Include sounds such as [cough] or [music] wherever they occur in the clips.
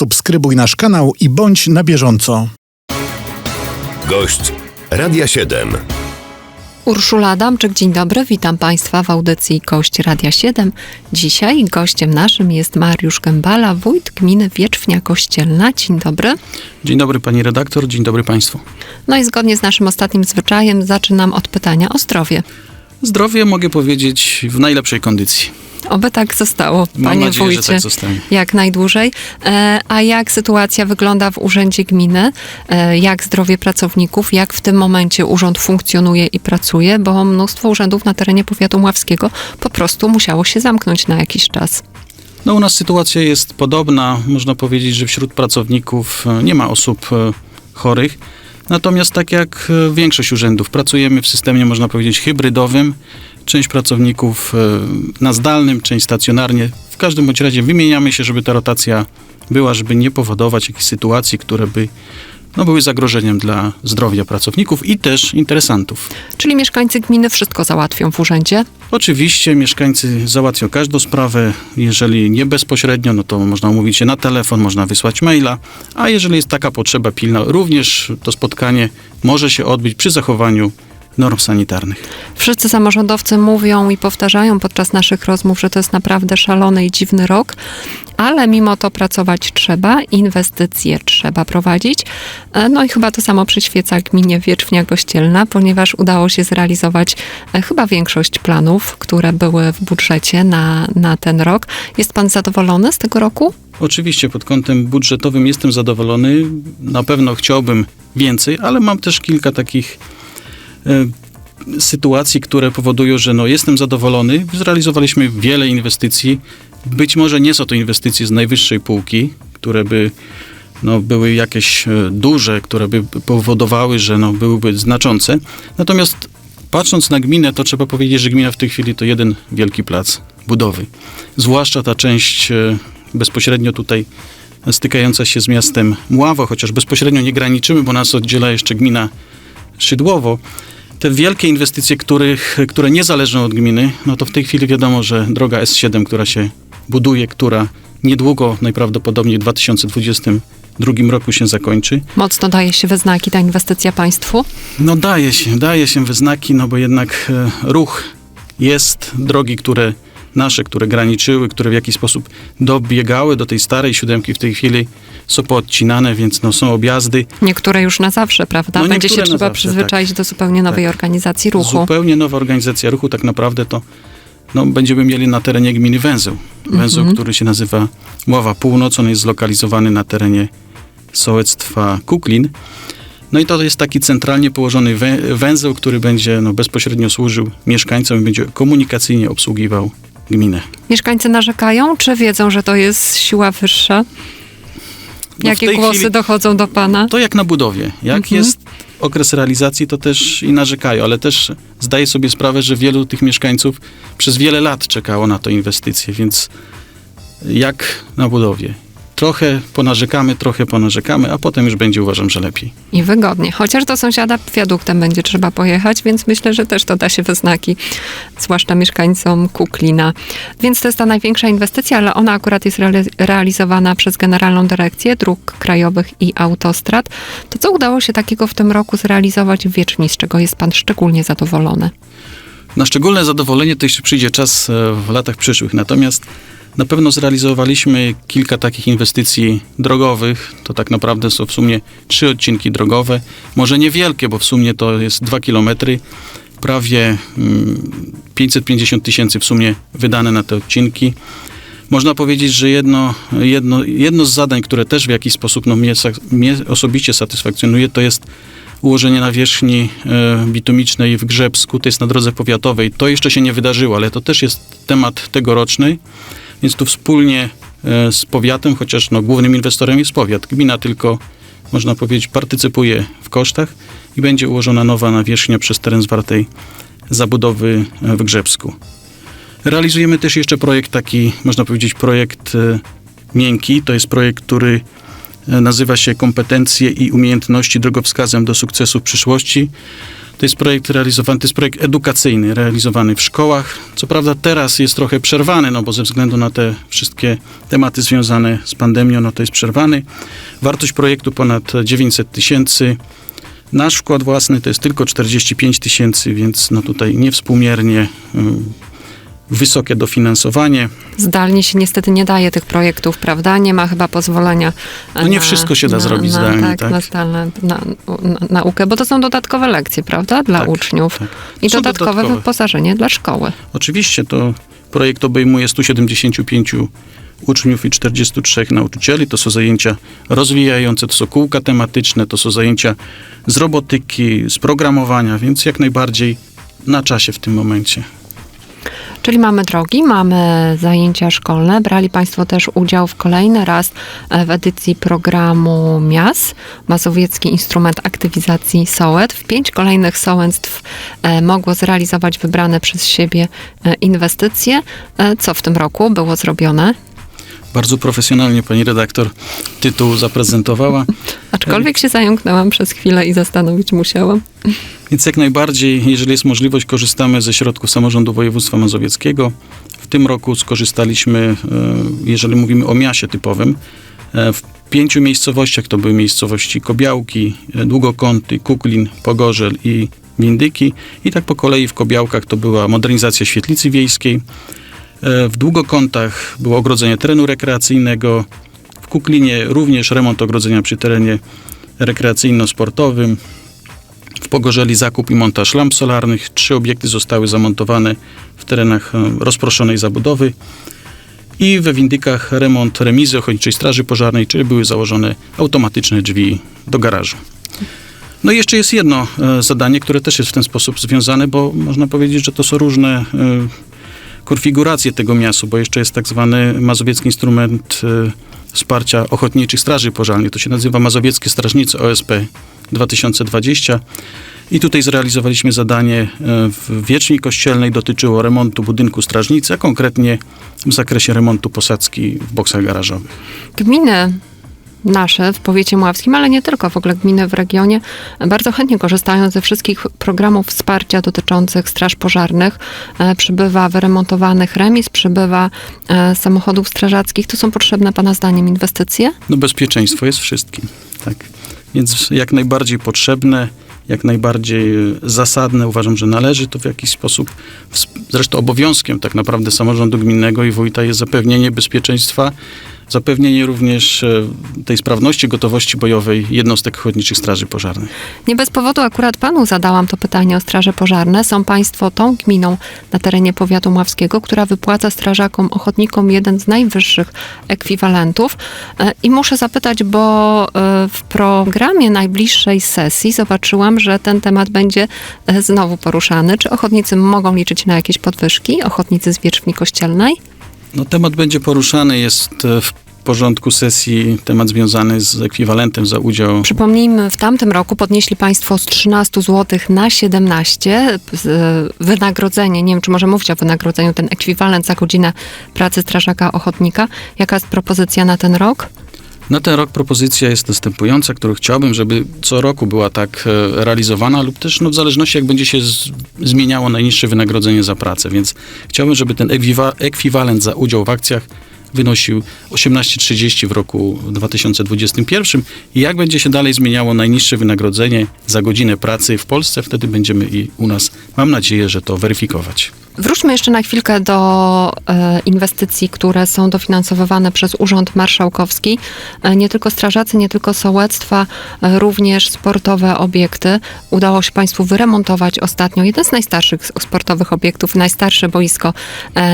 subskrybuj nasz kanał i bądź na bieżąco. Gość Radia 7. Urszula Adamczyk, dzień dobry, witam Państwa w audycji Gość Radia 7. Dzisiaj gościem naszym jest Mariusz Gębala, wójt gminy Wierzchnia Kościelna. Dzień dobry. Dzień dobry pani redaktor, dzień dobry państwu. No i zgodnie z naszym ostatnim zwyczajem zaczynam od pytania o zdrowie. Zdrowie mogę powiedzieć w najlepszej kondycji. Oby tak zostało, Mam panie nadzieję, wójcie. że tak zostanie. Jak najdłużej. E, a jak sytuacja wygląda w urzędzie gminy? E, jak zdrowie pracowników? Jak w tym momencie urząd funkcjonuje i pracuje? Bo mnóstwo urzędów na terenie powiatu mławskiego po prostu musiało się zamknąć na jakiś czas. No u nas sytuacja jest podobna. Można powiedzieć, że wśród pracowników e, nie ma osób e, chorych. Natomiast tak jak e, większość urzędów, pracujemy w systemie, można powiedzieć, hybrydowym. Część pracowników e, na zdalnym, część stacjonarnie. W każdym bądź razie wymieniamy się, żeby ta rotacja była, żeby nie powodować jakichś sytuacji, które by no, były zagrożeniem dla zdrowia pracowników i też interesantów. Czyli mieszkańcy gminy wszystko załatwią w urzędzie? Oczywiście mieszkańcy załatwią każdą sprawę. Jeżeli nie bezpośrednio, no to można umówić się na telefon, można wysłać maila, a jeżeli jest taka potrzeba pilna, również to spotkanie może się odbyć przy zachowaniu norm sanitarnych. Wszyscy samorządowcy mówią i powtarzają podczas naszych rozmów, że to jest naprawdę szalony i dziwny rok, ale mimo to pracować trzeba, inwestycje trzeba prowadzić. E, No i chyba to samo przyświeca gminie Wierzchnia Kościelna, ponieważ udało się zrealizować e, chyba większość planów, które były w budżecie na, na ten rok. Jest pan zadowolony z tego roku? Oczywiście pod kątem budżetowym jestem zadowolony. Na pewno chciałbym więcej, ale mam też kilka takich sytuacji, które powodują, że no, jestem zadowolony. Zrealizowaliśmy wiele inwestycji. Być może nie są to inwestycje z najwyższej półki, które by no, były jakieś e, duże, które by powodowały, że no, byłyby znaczące. Natomiast patrząc na gminę, to trzeba powiedzieć, że gmina w tej chwili to jeden wielki plac budowy. Zwłaszcza ta część e, bezpośrednio tutaj stykająca się z miastem Mławo, chociaż bezpośrednio nie graniczymy, bo nas oddziela jeszcze gmina Szydłowo. Te wielkie inwestycje, których, które nie zależą od gminy, no to w tej chwili wiadomo, że droga S7, która się buduje, która niedługo, najprawdopodobniej w 2022 roku się zakończy, Mocno daje się we znaki ta inwestycja państwu. no daje się, daje się we znaki, no bo jednak e, ruch jest, drogi, które nasze, które graniczyły, które w jakiś sposób dobiegały do tej starej siódemki w tej chwili są poodcinane, więc no, są objazdy. Niektóre już na zawsze, prawda? No, Będzie się trzeba zawsze, przyzwyczaić do zupełnie nowej Tak. organizacji ruchu. Zupełnie nowa organizacja ruchu, tak naprawdę to no, będziemy mieli na terenie gminy węzeł. Węzeł, Mhm. który się nazywa Ława Północ, on jest zlokalizowany na terenie sołectwa Kuklin. No i to jest taki centralnie położony wę- węzeł, który będzie no, bezpośrednio służył mieszkańcom i będzie komunikacyjnie obsługiwał Mieszkańcy narzekają, czy wiedzą, że to jest siła wyższa? No, Jakie głosy chwili- dochodzą do pana? To jak na budowie. Jak Mhm. jest okres realizacji, to też i narzekają, ale też zdaję sobie sprawę, że wielu tych mieszkańców przez wiele lat czekało na tę inwestycję, więc jak na budowie. Trochę ponarzekamy, trochę ponarzekamy, a potem już będzie uważam, że lepiej. I wygodnie. Chociaż do sąsiada wiaduktem będzie trzeba pojechać, więc myślę, że też to da się we znaki, zwłaszcza mieszkańcom Kuklina. Więc to jest ta największa inwestycja, ale ona akurat jest reali- realizowana przez Generalną Dyrekcję Dróg Krajowych i Autostrad. To co udało się takiego w tym roku zrealizować w Wieczni, z czego jest pan szczególnie zadowolony? Na szczególne zadowolenie to jeszcze przyjdzie czas e, w latach przyszłych. Natomiast na pewno zrealizowaliśmy kilka takich inwestycji drogowych. To tak naprawdę są w sumie trzy odcinki drogowe. Może niewielkie, bo w sumie to jest dwa kilometry. Prawie mm, 550 tysięcy w sumie wydane na te odcinki. Można powiedzieć, że jedno, jedno, jedno z zadań, które też w jakiś sposób no, mnie, mnie osobiście satysfakcjonuje, to jest ułożenie nawierzchni e, bitumicznej w Grzebsku, to jest na drodze powiatowej. To jeszcze się nie wydarzyło, ale to też jest temat tegoroczny, więc tu wspólnie e, z powiatem, chociaż no, głównym inwestorem jest powiat, gmina tylko, można powiedzieć, partycypuje w kosztach i będzie ułożona nowa nawierzchnia przez teren zwartej zabudowy e, w Grzebsku. Realizujemy też jeszcze projekt taki, można powiedzieć, projekt e, miękki. To jest projekt, który nazywa się Kompetencje i umiejętności drogowskazem do sukcesu w przyszłości. To jest projekt realizowany, to jest projekt edukacyjny, realizowany w szkołach. Co prawda teraz jest trochę przerwany, no bo ze względu na te wszystkie tematy związane z pandemią, no to jest przerwany. Wartość projektu ponad 900 tysięcy. Nasz wkład własny to jest tylko 45 tysięcy, więc no tutaj niewspółmiernie ym, wysokie dofinansowanie. Zdalnie się niestety nie daje tych projektów, prawda? Nie ma chyba pozwolenia. No nie wszystko się da zrobić na, zdalnie, tak, tak? Na zdalne na, na, naukę, bo to są dodatkowe lekcje, prawda? Dla Tak, uczniów. tak. I dodatkowe, dodatkowe. wyposażenie dla szkoły. Oczywiście to projekt obejmuje 175 uczniów i 43 nauczycieli. To są zajęcia rozwijające, to są kółka tematyczne, to są zajęcia z robotyki, z programowania, więc jak najbardziej na czasie w tym momencie. Czyli mamy drogi, mamy zajęcia szkolne. Brali Państwo też udział w kolejny raz e, w edycji programu MIAS, Mazowiecki Instrument Aktywizacji Sołectw. W pięć kolejnych sołectw e, mogło zrealizować wybrane przez siebie e, inwestycje. Co w tym roku było zrobione? Bardzo profesjonalnie pani redaktor tytuł zaprezentowała. [laughs] Aczkolwiek się zająknęłam przez chwilę i zastanowić musiałam. Więc jak najbardziej, jeżeli jest możliwość, korzystamy ze środków samorządu województwa mazowieckiego. W tym roku skorzystaliśmy, e, jeżeli mówimy o miasie typowym, e, w pięciu miejscowościach, to były miejscowości Kobiałki, e, Długokąty, Kuklin, Pogorzel i Windyki. I tak po kolei w Kobiałkach to była modernizacja świetlicy wiejskiej. E, W Długokątach było ogrodzenie terenu rekreacyjnego. W Kuklinie również remont ogrodzenia przy terenie rekreacyjno-sportowym. W Pogorzeli zakup i montaż lamp solarnych. Trzy obiekty zostały zamontowane w terenach e, rozproszonej zabudowy. I we Windykach remont remizy Ochotniczej Straży Pożarnej, czyli były założone automatyczne drzwi do garażu. No i jeszcze jest jedno e, zadanie, które też jest w ten sposób związane, bo można powiedzieć, że to są różne konfiguracje tego miastu, bo jeszcze jest tak zwany mazowiecki instrument e, wsparcia ochotniczych straży pożarnych. To się nazywa Mazowieckie Strażnicy OSP 2020. I tutaj zrealizowaliśmy zadanie e, w Wieczni Kościelnej. Dotyczyło remontu budynku strażnicy, a konkretnie w zakresie remontu posadzki w boksach garażowych. Gminy nasze w powiecie mławskim, ale nie tylko, w ogóle gminy w regionie bardzo chętnie korzystają ze wszystkich programów wsparcia dotyczących straż pożarnych. E, Przybywa wyremontowanych remis, przybywa e, samochodów strażackich. To są potrzebne Pana zdaniem inwestycje? No bezpieczeństwo jest wszystkim, tak. Więc jak najbardziej potrzebne, jak najbardziej e, zasadne. Uważam, że należy to w jakiś sposób, zresztą obowiązkiem tak naprawdę samorządu gminnego i wójta jest zapewnienie bezpieczeństwa, zapewnienie również e, tej sprawności, gotowości bojowej jednostek ochotniczych straży pożarnych. Nie bez powodu akurat panu zadałam to pytanie o straże pożarne. Są państwo tą gminą na terenie powiatu mławskiego, która wypłaca strażakom, ochotnikom jeden z najwyższych ekwiwalentów. E, I muszę zapytać, bo e, w programie najbliższej sesji zobaczyłam, że ten temat będzie znowu poruszany. Czy ochotnicy mogą liczyć na jakieś podwyżki? Ochotnicy z Wierzchni Kościelnej? No, temat będzie poruszany, jest e, w porządku sesji temat związany z ekwiwalentem za udział Przypomnijmy, w tamtym roku podnieśli Państwo z 13 zł na 17 z- e, wynagrodzenie. Nie wiem, czy może mówić o wynagrodzeniu, ten ekwiwalent za godzinę pracy strażaka ochotnika. Jaka jest propozycja na ten rok? Na ten rok propozycja jest następująca, którą chciałbym, żeby co roku była tak e, realizowana, lub też no, w zależności jak będzie się z, zmieniało najniższe wynagrodzenie za pracę. Więc chciałbym, żeby ten ekwiwa, ekwiwalent za udział w akcjach wynosił 18,30 w roku 2021 i jak będzie się dalej zmieniało najniższe wynagrodzenie za godzinę pracy w Polsce, wtedy będziemy i u nas, mam nadzieję, że to weryfikować. Wróćmy jeszcze na chwilkę do e, inwestycji, które są dofinansowywane przez Urząd Marszałkowski. E, nie tylko strażacy, nie tylko sołectwa, e, również sportowe obiekty. Udało się Państwu wyremontować ostatnio jeden z najstarszych sportowych obiektów, najstarsze boisko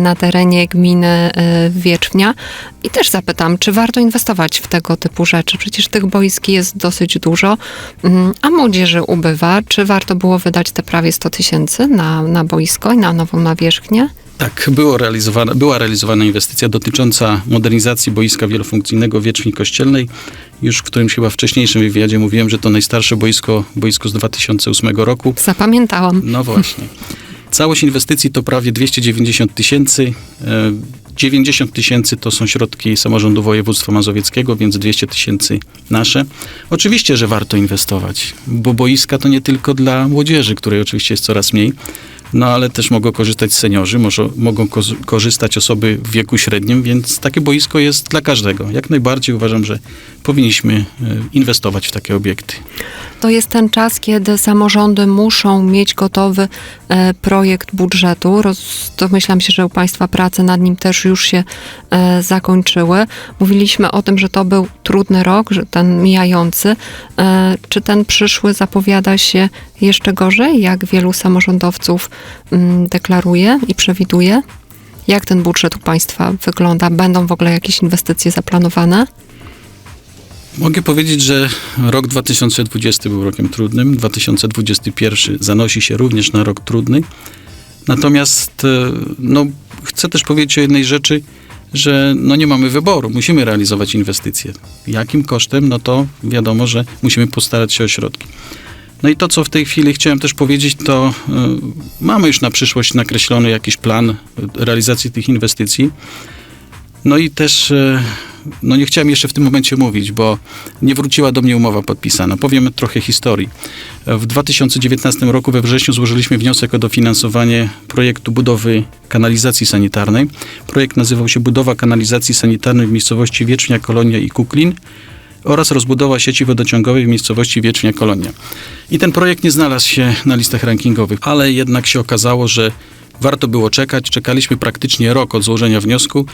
na terenie gminy Wiecznia. I też zapytam, czy warto inwestować w tego typu rzeczy? Przecież tych boisk jest dosyć dużo, mm, a młodzieży ubywa. Czy warto było wydać te prawie 100 tysięcy na, na boisko i na nową nawierzchnię? Tak, było realizowana, była realizowana inwestycja dotycząca modernizacji boiska wielofunkcyjnego Wieczni Kościelnej. Już w którymś chyba wcześniejszym wywiadzie mówiłem, że to najstarsze boisko, boisko z 2008 roku. Zapamiętałam. No właśnie. Całość inwestycji to prawie 290 tysięcy. E, 90 tysięcy to są środki samorządu województwa mazowieckiego, więc 200 tysięcy nasze. Oczywiście, że warto inwestować, bo boiska to nie tylko dla młodzieży, której oczywiście jest coraz mniej, no ale też mogą korzystać seniorzy, może, mogą korzystać osoby w wieku średnim, więc takie boisko jest dla każdego. Jak najbardziej uważam, że powinniśmy e, inwestować w takie obiekty. To jest ten czas, kiedy samorządy muszą mieć gotowy e, projekt budżetu. Domyślam się, że u Państwa prace nad nim też już się e, zakończyły. Mówiliśmy o tym, że to był trudny rok, że ten mijający. Czy ten przyszły zapowiada się jeszcze gorzej, jak wielu samorządowców mm, deklaruje i przewiduje? Jak ten budżet u Państwa wygląda? Będą w ogóle jakieś inwestycje zaplanowane? Mogę powiedzieć, że rok 2020 był rokiem trudnym, 2021 zanosi się również na rok trudny. Natomiast e, no, chcę też powiedzieć o jednej rzeczy, że no, nie mamy wyboru, musimy realizować inwestycje. Jakim kosztem? No to wiadomo, że musimy postarać się o środki. No i to, co w tej chwili chciałem też powiedzieć, to y, mamy już na przyszłość nakreślony jakiś plan realizacji tych inwestycji. No i też, y, no nie chciałem jeszcze w tym momencie mówić, bo nie wróciła do mnie umowa podpisana. Powiem trochę historii. W 2019 roku we wrześniu złożyliśmy wniosek o dofinansowanie projektu budowy kanalizacji sanitarnej. Projekt nazywał się Budowa kanalizacji sanitarnej w miejscowości Wiecznia, Kolonia i Kuklin oraz rozbudowa sieci wodociągowej w miejscowości Wiecznia Kolonia. I ten projekt nie znalazł się na listach rankingowych, ale jednak się okazało, że warto było czekać. Czekaliśmy praktycznie rok od złożenia wniosku.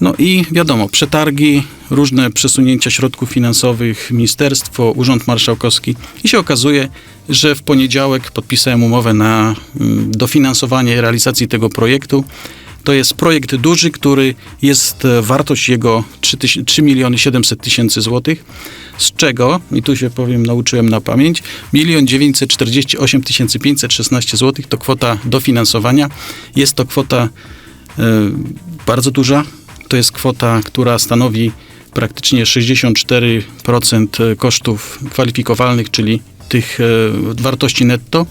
No i wiadomo, przetargi, różne przesunięcia środków finansowych, ministerstwo, urząd marszałkowski i się okazuje, że w poniedziałek podpisałem umowę na mm, dofinansowanie realizacji tego projektu. To jest projekt duży, który jest e, wartość jego 3, tyś- 3 miliony 700 tysięcy złotych, z czego, i tu się powiem, nauczyłem na pamięć, 1 948 516 złotych to kwota dofinansowania. Jest to kwota e, bardzo duża. To jest kwota, która stanowi praktycznie 64% kosztów kwalifikowalnych, czyli tych e, wartości netto.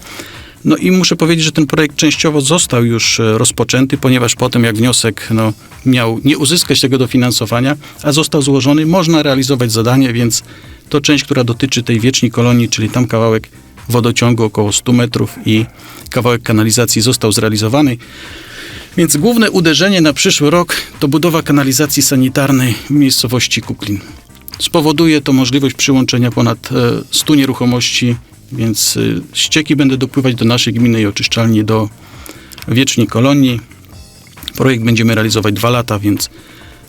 No i muszę powiedzieć, że ten projekt częściowo został już e, rozpoczęty, ponieważ potem jak wniosek no, miał nie uzyskać tego dofinansowania, a został złożony, można realizować zadanie, więc to część, która dotyczy tej wieczni kolonii, czyli tam kawałek wodociągu około 100 metrów i kawałek kanalizacji został zrealizowany. Więc główne uderzenie na przyszły rok to budowa kanalizacji sanitarnej w miejscowości Kuklin. Spowoduje to możliwość przyłączenia ponad e, 100 nieruchomości, więc e, ścieki będą dopływać do naszej gminy i oczyszczalni do wieczni kolonii. Projekt będziemy realizować dwa lata, więc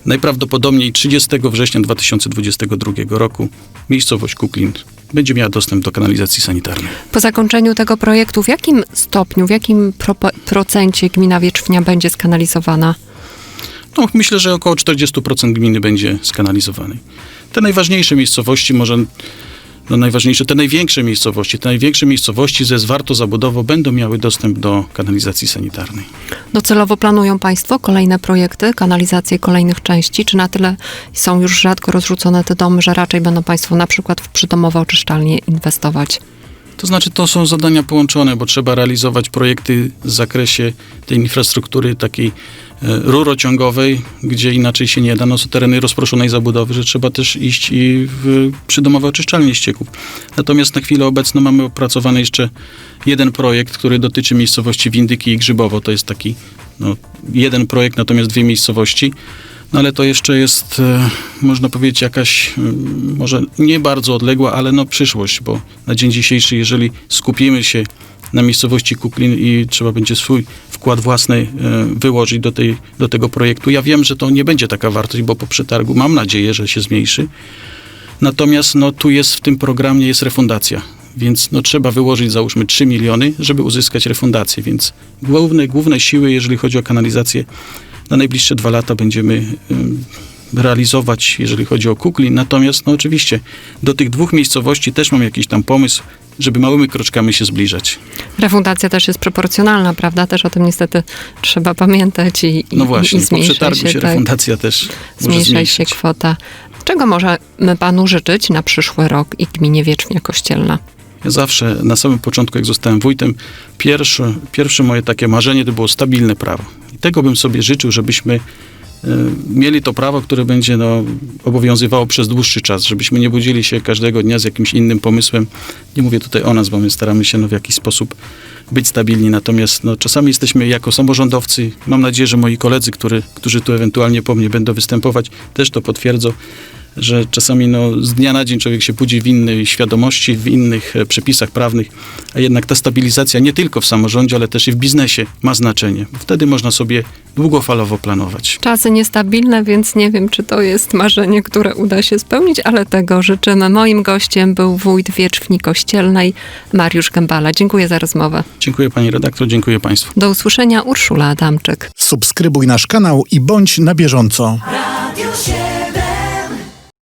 najprawdopodobniej 30 września 2022 roku miejscowość Kuklin będzie miała dostęp do kanalizacji sanitarnej. Po zakończeniu tego projektu, w jakim stopniu, w jakim propo- procencie gmina Wierzchnia będzie skanalizowana? No, myślę, że około 40% gminy będzie skanalizowanej. Te najważniejsze miejscowości, może no najważniejsze, te największe miejscowości, te największe miejscowości ze zwartą zabudową będą miały dostęp do kanalizacji sanitarnej. Docelowo planują Państwo kolejne projekty, kanalizację kolejnych części? Czy na tyle są już rzadko rozrzucone te domy, że raczej będą Państwo na przykład w przydomowe oczyszczalnie inwestować? To znaczy, to są zadania połączone, bo trzeba realizować projekty w zakresie tej infrastruktury takiej e, rurociągowej, gdzie inaczej się nie da. No, są tereny rozproszonej zabudowy, że trzeba też iść i w przydomowe oczyszczalnie ścieków. Natomiast na chwilę obecną mamy opracowany jeszcze jeden projekt, który dotyczy miejscowości Windyki i Grzybowo. To jest taki no, jeden projekt, natomiast dwie miejscowości. No ale to jeszcze jest, e, można powiedzieć, jakaś mm, może nie bardzo odległa, ale no przyszłość, bo na dzień dzisiejszy, jeżeli skupimy się na miejscowości Kuklin i trzeba będzie swój wkład własny e, wyłożyć do, tej, do tego projektu. Ja wiem, że to nie będzie taka wartość, bo po przetargu mam nadzieję, że się zmniejszy. Natomiast no, tu jest w tym programie jest refundacja, więc no, trzeba wyłożyć załóżmy 3 miliony, żeby uzyskać refundację, więc główne, główne siły, jeżeli chodzi o kanalizację, na najbliższe dwa lata będziemy realizować, jeżeli chodzi o Kuklin. Natomiast no, oczywiście do tych dwóch miejscowości też mam jakiś tam pomysł, żeby małymi kroczkami się zbliżać. Refundacja też jest proporcjonalna, prawda? Też o tym niestety trzeba pamiętać i, i, No właśnie, i po zmniejsza przetargu się, tak, refundacja też może zmniejsza się kwota. Czego możemy Panu życzyć na przyszły rok i gminie Wierzchnia Kościelna? Ja zawsze na samym początku, jak zostałem wójtem, pierwsze, pierwsze moje takie marzenie to było stabilne prawo. I tego bym sobie życzył, żebyśmy e, mieli to prawo, które będzie no, obowiązywało przez dłuższy czas, żebyśmy nie budzili się każdego dnia z jakimś innym pomysłem. Nie mówię tutaj o nas, bo my staramy się no, w jakiś sposób być stabilni, natomiast no, czasami jesteśmy jako samorządowcy, mam nadzieję, że moi koledzy, który, którzy tu ewentualnie po mnie będą występować, też to potwierdzą, że czasami no, z dnia na dzień człowiek się budzi w innej świadomości, w innych e, przepisach prawnych, a jednak ta stabilizacja nie tylko w samorządzie, ale też i w biznesie ma znaczenie. Wtedy można sobie długofalowo planować. Czasy niestabilne, więc nie wiem, czy to jest marzenie, które uda się spełnić, ale tego życzymy. Moim gościem był wójt Wierzchni Kościelnej, Mariusz Gębala. Dziękuję za rozmowę. Dziękuję pani redaktor, dziękuję państwu. Do usłyszenia, Urszula Adamczyk. Subskrybuj nasz kanał i bądź na bieżąco. Radio się